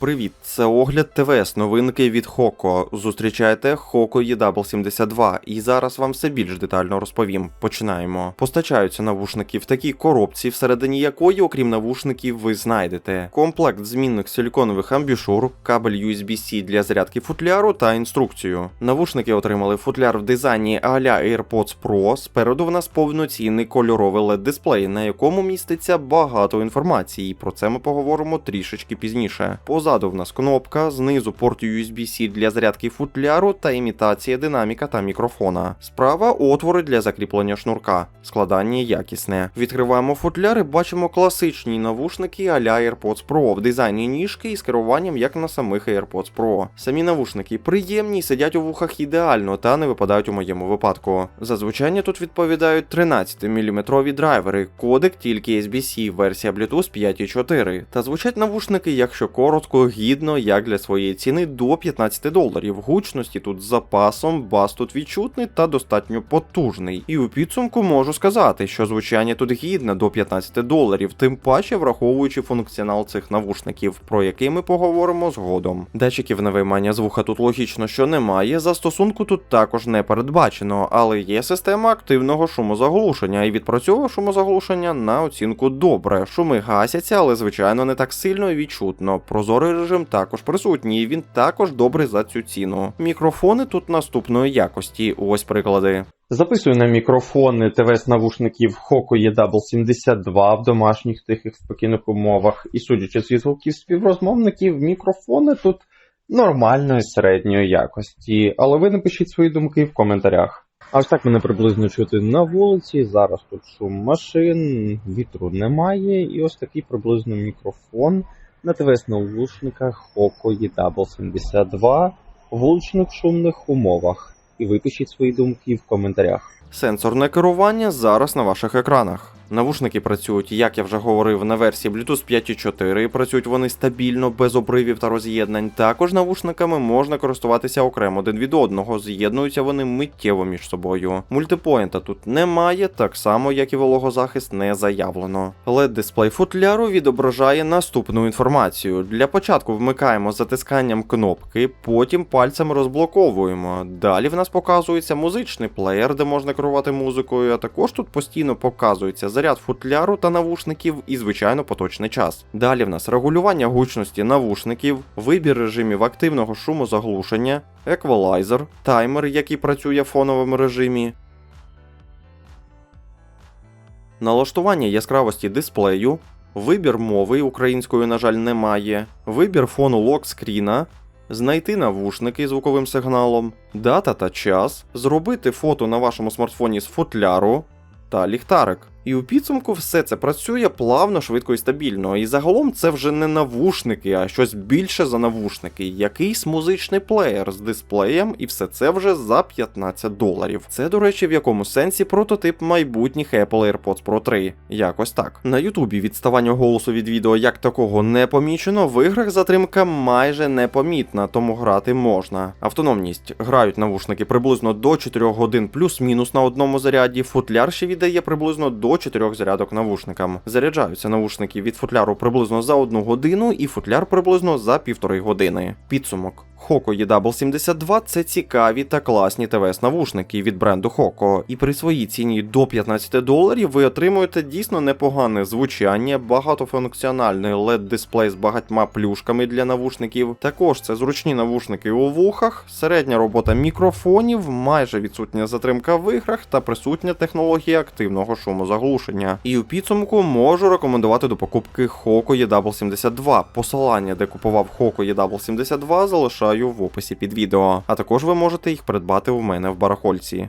Привіт, це огляд ТВС, новинки від Хоко. Зустрічайте Хоко EW72, і зараз вам все більш детально розповім. Починаємо. Постачаються навушники в такій коробці, всередині якої, окрім навушників, ви знайдете комплект змінних силіконових амбішур, кабель USB-C для зарядки футляру та інструкцію. Навушники отримали футляр в дизайні а-ля AirPods Pro. Спереду в нас повноцінний кольоровий led дисплей, на якому міститься багато інформації. Про це ми поговоримо трішечки пізніше. Позаду в нас кнопка, знизу порт USB-C для зарядки футляру та імітація динаміка та мікрофона. Справа отвори для закріплення шнурка. Складання якісне. Відкриваємо футляр і бачимо класичні навушники а-ля AirPods Pro в дизайні ніжки із керуванням як на самих AirPods Pro. Самі навушники приємні, сидять у вухах ідеально та не випадають у моєму випадку. За звучання тут відповідають 13-мм драйвери, кодек тільки SBC, версія Bluetooth 5.4. Та звучать навушники, якщо коротко, гідно, як для своєї ціни до 15 доларів. Гучності тут з запасом, бас тут відчутний та достатньо потужний. І у підсумку можу сказати, що звучання тут гідне до 15 доларів, тим паче враховуючи функціонал цих навушників, про який ми поговоримо згодом. Датчиків на виймання звука тут логічно, що немає. Застосунку тут також не передбачено, але є система активного шумозаглушення і відпрацьовує шумозаглушення на оцінку добре. Шуми гасяться, але звичайно не так сильно і відчутно. Прозорий режим також присутній, і він також добрий за цю ціну. Мікрофони тут наступної якості. Ось приклади. Записую на мікрофони ТВС навушників Hoco EW72 в домашніх тихих спокійних умовах. І судячи зі звуків співрозмовників, мікрофони тут нормальної середньої якості. Але ви напишіть свої думки в коментарях. А ось так мене приблизно чути на вулиці. Зараз тут шум машин, вітру немає, і ось такий приблизно мікрофон на ТВС навушниках Hoco EW72 в влучних шумних умовах. І випишіть свої думки в коментарях. Сенсорне керування зараз на ваших екранах. Навушники працюють, як я вже говорив, на версії Bluetooth 5.4. Працюють вони стабільно, без обривів та роз'єднань. Також навушниками можна користуватися окремо один від одного. З'єднуються вони миттєво між собою. Мультипоінта тут немає, так само як і вологозахист не заявлено. led дисплей футляру відображає наступну інформацію. Для початку вмикаємо затисканням кнопки, потім пальцем розблоковуємо. Далі в нас показується музичний плеєр, де можна керувати музикою, а також тут постійно показується заряд футляру та навушників і, звичайно, поточний час. Далі в нас регулювання гучності навушників, вибір режимів активного шумозаглушення, еквалайзер, таймер, який працює в фоновому режимі. Налаштування яскравості дисплею, вибір мови української, на жаль, немає, вибір фону локскріна, знайти навушники звуковим сигналом, дата та час, зробити фото на вашому смартфоні з футляру та ліхтарик. І у підсумку все це працює плавно, швидко і стабільно. І загалом це вже не навушники, а щось більше за навушники. Якийсь музичний плеєр з дисплеєм, і все це вже за 15 доларів. Це, до речі, в якому сенсі прототип майбутніх Apple AirPods Pro 3. Якось так. На Ютубі відставання голосу від відео як такого не помічено. В іграх затримка майже непомітна, тому грати можна. Автономність грають навушники приблизно до 4 годин плюс-мінус на одному заряді. Футляр ще віддає приблизно до 4 зарядок навушникам. Заряджаються навушники від футляру приблизно за 1 годину і футляр приблизно за півтори години. Підсумок. Hoco EW72 це цікаві та класні ТВС навушники від бренду Hoco. І при своїй ціні до 15 доларів ви отримуєте дійсно непогане звучання, багатофункціональний led дисплей з багатьма плюшками для навушників. Також це зручні навушники у вухах, середня робота мікрофонів, майже відсутня затримка в іграх та присутня технологія активного шумозаглушення. І у підсумку можу рекомендувати до покупки Hoco EW72. Посилання, де купував Hoco EW72, залишаю в описі під відео. А також ви можете їх придбати у мене в барахольці.